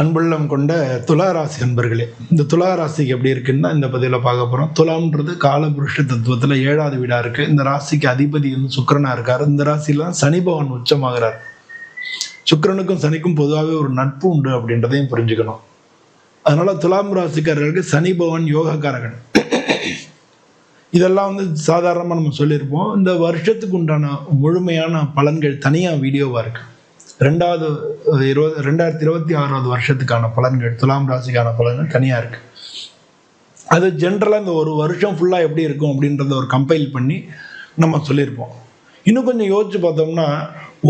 அன்புள்ளம் கொண்ட துளாராசி அன்பர்களே இந்த துளாராசிக்கு எப்படி இருக்குன்னா இந்த பதிவில் பார்க்க போகிறோம் துலாம்ன்றது காலபுருஷ தத்துவத்தில் ஏழாவது வீடாக இருக்குது இந்த ராசிக்கு அதிபதி வந்து சுக்கரனாக இருக்கார். இந்த ராசிலாம் சனி பகவான் உச்சமாகிறார். சுக்கரனுக்கும் சனிக்கும் பொதுவாகவே ஒரு நட்பு உண்டு அப்படின்றதையும் புரிஞ்சுக்கணும். அதனால் துலாம் ராசிக்காரர்களுக்கு சனி பகவான் யோகக்காரகன். இதெல்லாம் வந்து சாதாரணமாக நம்ம சொல்லியிருப்போம். இந்த வருஷத்துக்கு உண்டான முழுமையான பலன்கள் தனியாக வீடியோவாக இருக்குது ரெண்டாவது இருபது ரெண்டாயிரத்தி இருபத்தி ஆறாவது வருஷத்துக்கான பலன்கள் துலாம் ராசிக்கான பலன்கள் தனியாக இருக்கு. அது ஜென்ரலாக இந்த ஒரு வருஷம் ஃபுல்லாக எப்படி இருக்கும் அப்படின்றத ஒரு கம்பைல் பண்ணி நம்ம சொல்லியிருப்போம். இன்னும் கொஞ்சம் யோசிச்சு பார்த்தோம்னா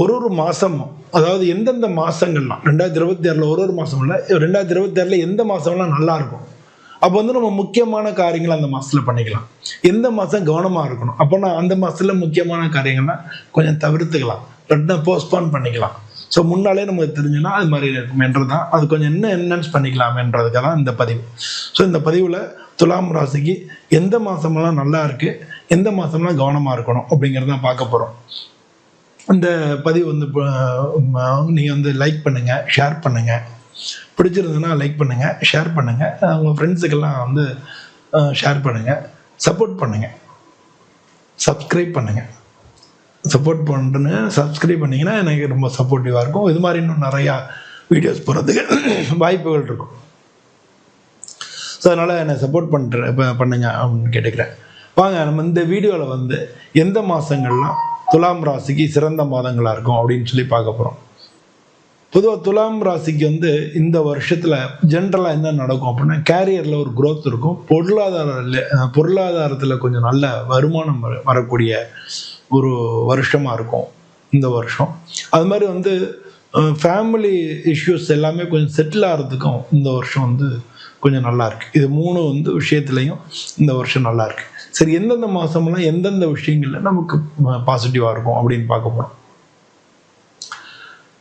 ஒரு ஒரு மாதமும் அதாவது எந்தெந்த மாதங்கள்லாம் ரெண்டாயிரத்தி இருபத்தி ஆறில் ஒரு ஒரு மாதம் இல்லை ரெண்டாயிரத்தி இருபத்தி ஆறில் எந்த மாதம்லாம் நல்லா இருக்கும்? அப்போ வந்து நம்ம முக்கியமான காரியங்களை அந்த மாதத்தில் பண்ணிக்கலாம். எந்த மாதம் கவனமாக இருக்கணும்? அப்போனா அந்த மாதத்தில் முக்கியமான காரியங்கள்லாம் கொஞ்சம் தவிர்த்துக்கலாம். இல்லாட்டினா போஸ்ட்போன் பண்ணிக்கலாம். ஸோ முன்னாலே நமக்கு தெரிஞ்சுன்னா அது மாதிரி இருக்குமென்றது தான் அது கொஞ்சம் என்ன என்ஹான்ஸ் பண்ணிக்கலாமன்றதுக்காக தான் இந்த பதிவு. ஸோ இந்த பதிவில் துலாம் ராசிக்கு எந்த மாதமெல்லாம் நல்லா இருக்குது எந்த மாதம்லாம் கவனமாக இருக்கணும் அப்படிங்கிறத பார்க்க போகிறோம் இந்த பதிவு வந்து நீங்கள் வந்து லைக் பண்ணுங்கள் ஷேர் பண்ணுங்கள் பிடிச்சிருந்ததுன்னா லைக் பண்ணுங்கள் ஷேர் பண்ணுங்கள் உங்கள் ஃப்ரெண்ட்ஸுக்கெல்லாம் வந்து ஷேர் பண்ணுங்கள் சப்போர்ட் பண்ணுங்கள் சப்ஸ்கிரைப் பண்ணுங்கள் சப்போர்ட் பண்ணுறேன் சப்ஸ்கிரைப் பண்ணிங்கன்னா எனக்கு ரொம்ப சப்போர்ட்டிவாக இருக்கும். இது மாதிரி இன்னும் நிறையா வீடியோஸ் போகிறதுக்கு வாய்ப்புகள் இருக்கும். ஸோ அதனால் என்னை சப்போர்ட் பண்ணுற இப்போ பண்ணுங்க அப்படின்னு கேட்டுக்கிறேன். வாங்க நம்ம இந்த வீடியோவில் வந்து எந்த மாதங்கள்லாம் துலாம் ராசிக்கு சிறந்த மாதங்களாக இருக்கும் அப்படின்னு சொல்லி பார்க்க போகிறோம் பொதுவாக துலாம் ராசிக்கு வந்து இந்த வருஷத்தில் ஜென்ரலாக என்ன நடக்கும் அப்படின்னா கேரியரில் ஒரு க்ரோத் இருக்கும். பொருளாதார பொருளாதாரத்தில் கொஞ்சம் நல்ல வருமானம் வர- வரக்கூடிய ஒரு வருஷமாக இருக்கும் இந்த வருஷம். அது மாதிரி வந்து ஃபேமிலி இஷ்யூஸ் எல்லாமே கொஞ்சம் செட்டில் ஆகிறதுக்கும் இந்த வருஷம் வந்து கொஞ்சம் நல்லா இருக்கு. இது மூணு வந்து விஷயத்துலையும் இந்த வருஷம் நல்லா இருக்கு. சரி எந்தெந்த மாதமெல்லாம் எந்தெந்த விஷயங்கள்ல நமக்கு பாசிட்டிவாக இருக்கும் அப்படின்னு பார்க்க போகிறோம்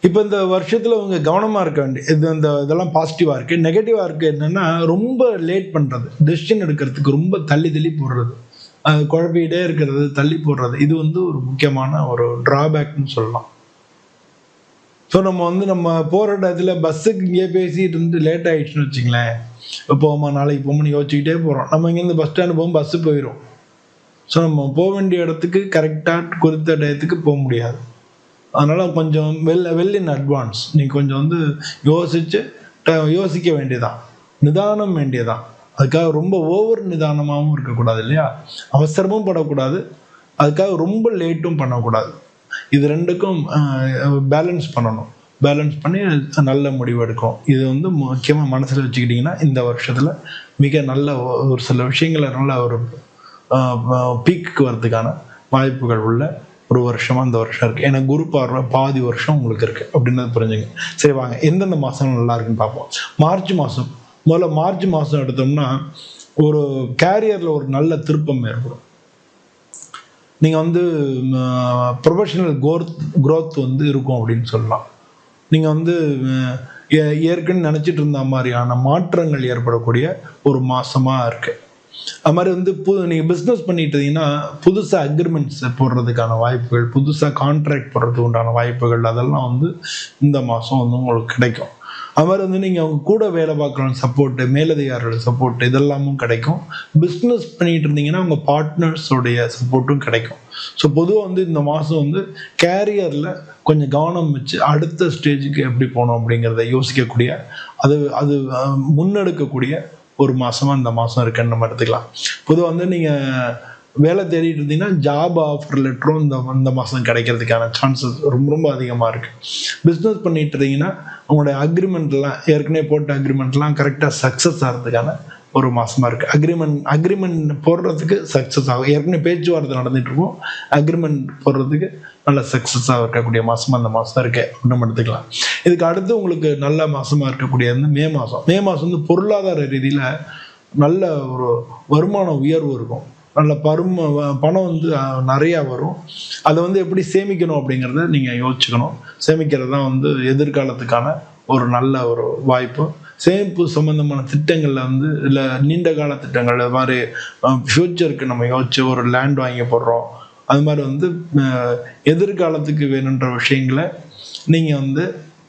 இப்போ இந்த வருஷத்தில் அவங்க கவனமாக இருக்க வேண்டிய இது இந்த இதெல்லாம் பாசிட்டிவாக இருக்குது நெகட்டிவாக இருக்குது என்னென்னா ரொம்ப லேட் பண்ணுறது டெசிஷன் எடுக்கிறதுக்கு ரொம்ப தள்ளி தள்ளி போடுறது. குழப்பிக்கிட்டே இருக்கிறது தள்ளி போடுறது. இது வந்து ஒரு முக்கியமான ஒரு ட்ராபேக்னு சொல்லலாம். ஸோ நம்ம வந்து நம்ம போகிற இடத்துல பஸ்ஸுக்கு இங்கே பேசிட்டு இருந்து லேட் ஆயிடுச்சுன்னு வச்சுங்களேன். இப்போ போமா நாளைக்கு போகும்னு யோசிச்சுக்கிட்டே போகிறோம் நம்ம இங்கேருந்து பஸ் ஸ்டாண்டு போகும் பஸ்ஸு போயிடும் ஸோ நம்ம போக வேண்டிய இடத்துக்கு கரெக்டாக குறித்த டயத்துக்கு போக முடியாது. அதனால் கொஞ்சம் வெல் வெல் இன் அட்வான்ஸ் நீங்கள் கொஞ்சம் வந்து யோசிச்சு ட- யோசிக்க வேண்டியதான் நிதானம் வேண்டியதான் அதுக்காக ரொம்ப ஓவர் நிதானமாகவும் இருக்கக்கூடாது இல்லையா? அவசரமும் படக்கூடாது. அதுக்காக ரொம்ப லேட்டும் பண்ணக்கூடாது. இது ரெண்டுக்கும் பேலன்ஸ் பண்ணணும். பேலன்ஸ் பண்ணி நல்ல முடிவு எடுக்கும். இது வந்து முக்கியமாக மனசில் வச்சுக்கிட்டிங்கன்னா இந்த வருஷத்தில் மிக நல்ல ஒரு சில விஷயங்களை நல்ல ஒரு பீக்கு வர்றதுக்கான வாய்ப்புகள் உள்ள ஒரு வருஷமாக இந்த வருஷம் இருக்குது ஏன்னா குரு பார்வை பாதி வருஷம் உங்களுக்கு இருக்குது அப்படின்றது புரிஞ்சுங்க. சரி வாங்க. எந்தெந்த மாதம் நல்லா இருக்குன்னு பார்ப்போம். மார்ச் மாதம் முதல்ல மார்ச் மாதம் எடுத்தோம்னா ஒரு கேரியரில் ஒரு நல்ல திருப்பம் ஏற்படும். நீங்கள் வந்து ப்ரொஃபஷனல் கோர்த் க்ரோத் வந்து இருக்கும் அப்படின்னு சொல்லலாம். நீங்கள் வந்து ஏ- ஏற்கனவே நினச்சிட்டு இருந்த மாதிரியான மாற்றங்கள் ஏற்படக்கூடிய ஒரு மாதமாக இருக்கு. அது மாதிரி வந்து புது நீங்கள் பிஸ்னஸ் பண்ணிட்டு இருந்தீங்கன்னா புதுசாக அக்ரிமெண்ட்ஸ் போடுறதுக்கான வாய்ப்புகள் புதுசாக கான்ட்ராக்ட் போடுறதுக்கு உண்டான வாய்ப்புகள் அதெல்லாம் வந்து இந்த மாதம் வந்து உங்களுக்கு கிடைக்கும். அவர் வந்து நீங்கள் அவங்க கூட வேலை பார்க்குறவங்க சப்போர்ட்டு மேலதிகாரோட சப்போர்ட் இதெல்லாமும் கிடைக்கும். பிஸ்னஸ் பண்ணிட்டு இருந்தீங்கன்னா உங்கள் பார்ட்னர்ஸோடைய சப்போர்ட்டும் கிடைக்கும். ஸோ பொதுவாக வந்து இந்த மாதம் வந்து கேரியரில் கொஞ்சம் கவனம் வச்சு அடுத்த ஸ்டேஜுக்கு எப்படி போகணும் அப்படிங்கிறத யோசிக்கக்கூடிய அது அது முன்னெடுக்கக்கூடிய ஒரு மாதமாக இந்த மாதம் இருக்குன்னு நம்ம எடுத்துக்கலாம். பொதுவாக வந்து நீங்கள் வேலை தேடிட்டு இருந்தீங்கன்னா ஜாப் ஆஃபர் லெட்டரும் இந்த இந்த மாதம் கிடைக்கிறதுக்கான சான்சஸ் ரொம்ப ரொம்ப அதிகமாக இருக்கு. பிஸ்னஸ் பண்ணிட்டு இருந்தீங்கன்னா உங்களுடைய அக்ரிமெண்ட்லாம் ஏற்கனவே போட்ட அக்ரிமெண்ட்லாம் கரெக்டாக சக்ஸஸ் ஆகிறதுக்கான ஒரு மாதமாக இருக்குது அக்ரிமெண்ட் அக்ரிமெண்ட் போடுறதுக்கு சக்ஸஸ் ஆகும். ஏற்கனவே பேச்சுவார்த்தை நடந்துட்டு இருக்கும். அக்ரிமெண்ட் போடுறதுக்கு நல்ல சக்ஸஸாக இருக்கக்கூடிய மாதமாக அந்த மாதம் இருக்கு. நம்ம எடுத்துக்கலாம். இதுக்கு அடுத்து உங்களுக்கு நல்ல மாதமாக இருக்கக்கூடிய வந்து மே மாதம் மே மாதம் வந்து பொருளாதார ரீதியில் நல்ல ஒரு வருமான உயர்வு இருக்கும். நல்ல பரும பணம் வந்து நிறையா வரும். அதை வந்து எப்படி சேமிக்கணும் அப்படிங்கிறத நீங்கள் யோசிச்சுக்கணும். சேமிக்கிறது தான் வந்து எதிர்காலத்துக்கான ஒரு நல்ல ஒரு வாய்ப்பு. சேமிப்பு சம்பந்தமான திட்டங்களில் வந்து இல்லை நீண்ட கால திட்டங்கள் அது மாதிரி ஃப்யூச்சருக்கு நம்ம யோசிச்சு ஒரு லேண்ட் வாங்கி போடுறோம். அது மாதிரி வந்து எதிர்காலத்துக்கு வேணுன்ற விஷயங்களை நீங்கள் வந்து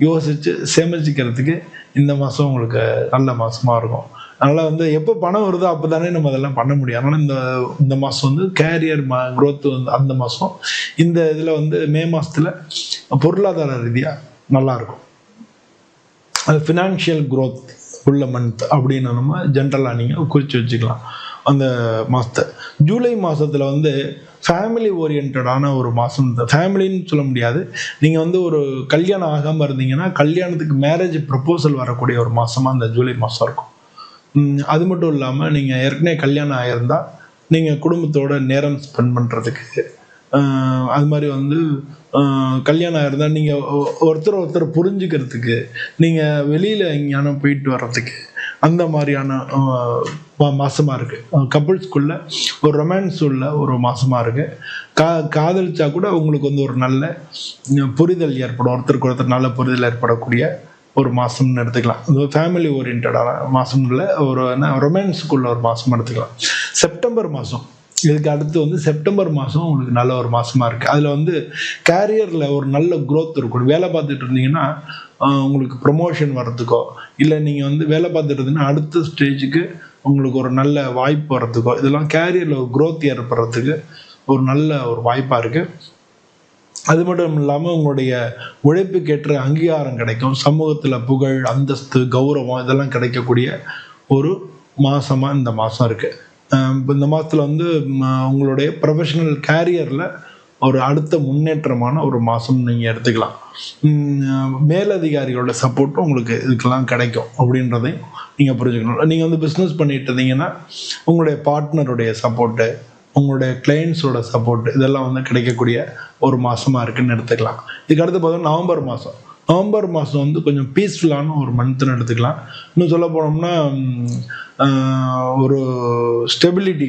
யோசித்து சேமிச்சிக்கிறதுக்கு இந்த மாதம் உங்களுக்கு நல்ல மாதமாக இருக்கும். அதனால் வந்து எப்போ பணம் வருதோ அப்போ தானே நம்ம அதெல்லாம் பண்ண முடியும். அதனால் இந்த இந்த மாதம் வந்து கேரியர் மா growth வந்து அந்த மாதம் இந்த இதில் வந்து மே மாதத்தில் பொருளாதார ரீதியாக நல்லாயிருக்கும் அது ஃபினான்ஷியல் க்ரோத் உள்ள மந்த் அப்படின்னு நம்ம ஜென்ரலாக நீங்கள் குறித்து வச்சுக்கலாம். அந்த மாதத்தை ஜூலை மாதத்தில் வந்து ஃபேமிலி ஓரியன்டான ஒரு மாதம் ஃபேமிலின்னு சொல்ல முடியாது. நீங்கள் வந்து ஒரு கல்யாணம் ஆகாமல் இருந்தீங்கன்னா கல்யாணத்துக்கு மேரேஜ் ப்ரப்போசல் வரக்கூடிய ஒரு மாதமாக அந்த ஜூலை மாதம் இருக்கும். அது மட்டும் இல்லாமல் நீங்கள் ஏற்கனவே கல்யாணம் ஆகியிருந்தா நீங்கள் குடும்பத்தோட நேரம் ஸ்பெண்ட் பண்ணுறதுக்கு அது மாதிரி வந்து கல்யாணம் ஆயிருந்தா நீங்கள் ஒருத்தர் ஒருத்தர் புரிஞ்சுக்கிறதுக்கு நீங்கள் வெளியில் எங்கேயானும் போயிட்டு வர்றதுக்கு அந்த மாதிரியான மாசமாக இருக்குது கப்புள்ஸ்குள்ள ஒரு ரொமான்ஸ் உள்ள ஒரு மாசமாக இருக்குது கா காதலிச்சா கூட உங்களுக்கு வந்து ஒரு நல்ல புரிதல் ஏற்படும். ஒருத்தருக்கு ஒருத்தர் நல்ல புரிதல் ஏற்படக்கூடிய ஒரு மாதம்னு எடுத்துக்கலாம். ஃபேமிலி ஓரியன்டான மாதம் இல்லை ஒரு என்ன ரொமான்ஸுக்குள்ள ஒரு மாதம் எடுத்துக்கலாம். செப்டம்பர் மாதம் இதுக்கு அடுத்து வந்து செப்டம்பர் மாதம் உங்களுக்கு நல்ல ஒரு மாதமாக இருக்குது அதில் வந்து கேரியரில் ஒரு நல்ல க்ரோத் இருக்கும் வேலை பார்த்துட்டு இருந்தீங்கன்னா உங்களுக்கு ப்ரொமோஷன் வர்றதுக்கோ இல்லை நீங்கள் வந்து வேலை பார்த்துட்டு இருந்தீங்கன்னா அடுத்த ஸ்டேஜுக்கு உங்களுக்கு ஒரு நல்ல வாய்ப்பு வர்றதுக்கோ இதெல்லாம் கேரியரில் ஒரு க்ரோத் ஏற்படுறதுக்கு ஒரு நல்ல ஒரு வாய்ப்பாக இருக்குது அது மட்டும் இல்லாமல் உங்களுடைய உழைப்புக்கேற்ற அங்கீகாரம் கிடைக்கும். சமூகத்தில் புகழ் அந்தஸ்து கௌரவம் இதெல்லாம் கிடைக்கக்கூடிய ஒரு மாதமாக இந்த மாதம் இருக்குது இந்த மாதத்தில் வந்து உங்களுடைய ப்ரொஃபஷனல் கேரியரில் ஒரு அடுத்த முன்னேற்றமான ஒரு மாதம் நீங்கள் எடுத்துக்கலாம். மேலதிகாரிகளோட சப்போர்ட்டும் உங்களுக்கு இதுக்கெல்லாம் கிடைக்கும் அப்படின்றதையும் நீங்கள் புரிஞ்சுக்கணும். நீங்கள் வந்து பிஸ்னஸ் பண்ணிட்டு இருந்தீங்கன்னா உங்களுடைய பார்ட்னருடைய சப்போர்ட்டு உங்களுடைய கிளைண்ட்ஸோட சப்போர்ட் இதெல்லாம் வந்து கிடைக்கக்கூடிய ஒரு மாசமா இருக்குன்னு எடுத்துக்கலாம். இதுக்கு அடுத்து பார்த்தோம்னா நவம்பர் மாதம் நவம்பர் மாதம் வந்து கொஞ்சம் பீஸ்ஃபுல்லான ஒரு மந்த்னு எடுத்துக்கலாம். இன்னும் சொல்ல போனோம்னா ஒரு ஸ்டெபிலிட்டி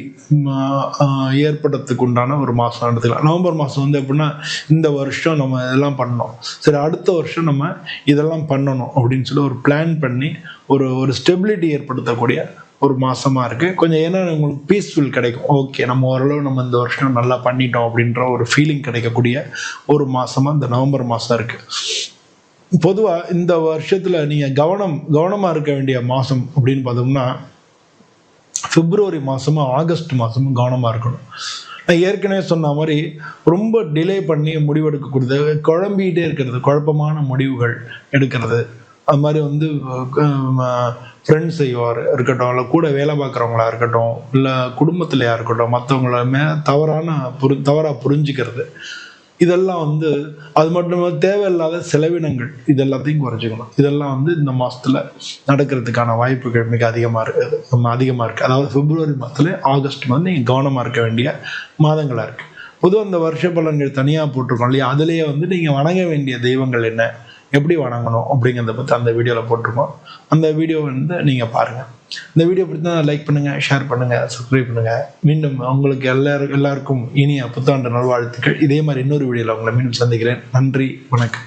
ஏற்படுறதுக்கு உண்டான ஒரு மாதம் எடுத்துக்கலாம். நவம்பர் மாதம் வந்து எப்படின்னா இந்த வருஷம் நம்ம இதெல்லாம் பண்ணோம். சரி அடுத்த வருஷம் நம்ம இதெல்லாம் பண்ணணும் அப்படின்னு சொல்லி ஒரு பிளான் பண்ணி ஒரு ஒரு ஸ்டெபிலிட்டி ஏற்படுத்தக்கூடிய ஒரு மாசமா இருக்கு. கொஞ்சம் ஏன்னா உங்களுக்கு பீஸ்ஃபுல் கிடைக்கும். ஓகே நம்ம ஓரளவு நம்ம இந்த வருஷம் நல்லா பண்ணிட்டோம் அப்படின்ற ஒரு ஃபீலிங் கிடைக்கக்கூடிய ஒரு மாசமா இந்த நவம்பர் மாசம் இருக்கு. பொதுவா இந்த வருஷத்துல நீங்க கவனம் கவனமா இருக்க வேண்டிய மாசம் அப்படின்னு பார்த்தோம்னா பிப்ரவரி மாசமும் ஆகஸ்ட் மாசமும் கவனமா இருக்கணும். நான் ஏற்கனவே சொன்ன மாதிரி ரொம்ப டிலே பண்ணி முடிவெடுக்கக்கூடியது குழம்பிக்கிட்டே இருக்கிறது குழப்பமான முடிவுகள் எடுக்கிறது. அது மாதிரி வந்து ஃப்ரெண்ட்ஸ் செய்வார். இருக்கட்டும் இல்லை கூட வேலை பார்க்குறவங்களா இருக்கட்டும் இல்லை குடும்பத்திலையா இருக்கட்டும் மற்றவங்களுமே தவறான புரி தவறாக புரிஞ்சுக்கிறது. இதெல்லாம் வந்து அது மட்டும் இல்லாமல் தேவையில்லாத செலவினங்கள் இது எல்லாத்தையும் குறைச்சிக்கணும். இதெல்லாம் வந்து இந்த மாதத்தில் நடக்கிறதுக்கான வாய்ப்புகள் மிக அதிகமாக இருக்குது நம்ம அதிகமாக இருக்குது அதாவது பிப்ரவரி மாதத்துல ஆகஸ்ட் மாதம் நீங்கள் கவனமாக இருக்க வேண்டிய மாதங்களாக இருக்குது பொதுவாக இந்த வருஷ பலன்கள் தனியாக போட்டிருக்கோம் இல்லையா? அதுலேயே வந்து நீங்கள் வணங்க வேண்டிய தெய்வங்கள் என்ன? எப்படி வணங்கணும் அப்படிங்கிறத பற்றி அந்த வீடியோவில் போட்டிருக்கோம். அந்த வீடியோ வந்து நீங்கள் பாருங்கள் இந்த வீடியோ பிடித்தா லைக் பண்ணுங்கள் ஷேர் பண்ணுங்கள் சப்ஸ்கிரைப் பண்ணுங்கள் மீண்டும் உங்களுக்கு எல்லாருக்கும் எல்லாருக்கும் இனிய புத்தாண்டு நல்வாழ்த்துக்கள். இதே மாதிரி இன்னொரு வீடியோவில் உங்களை மீண்டும் சந்திக்கிறேன். நன்றி வணக்கம்.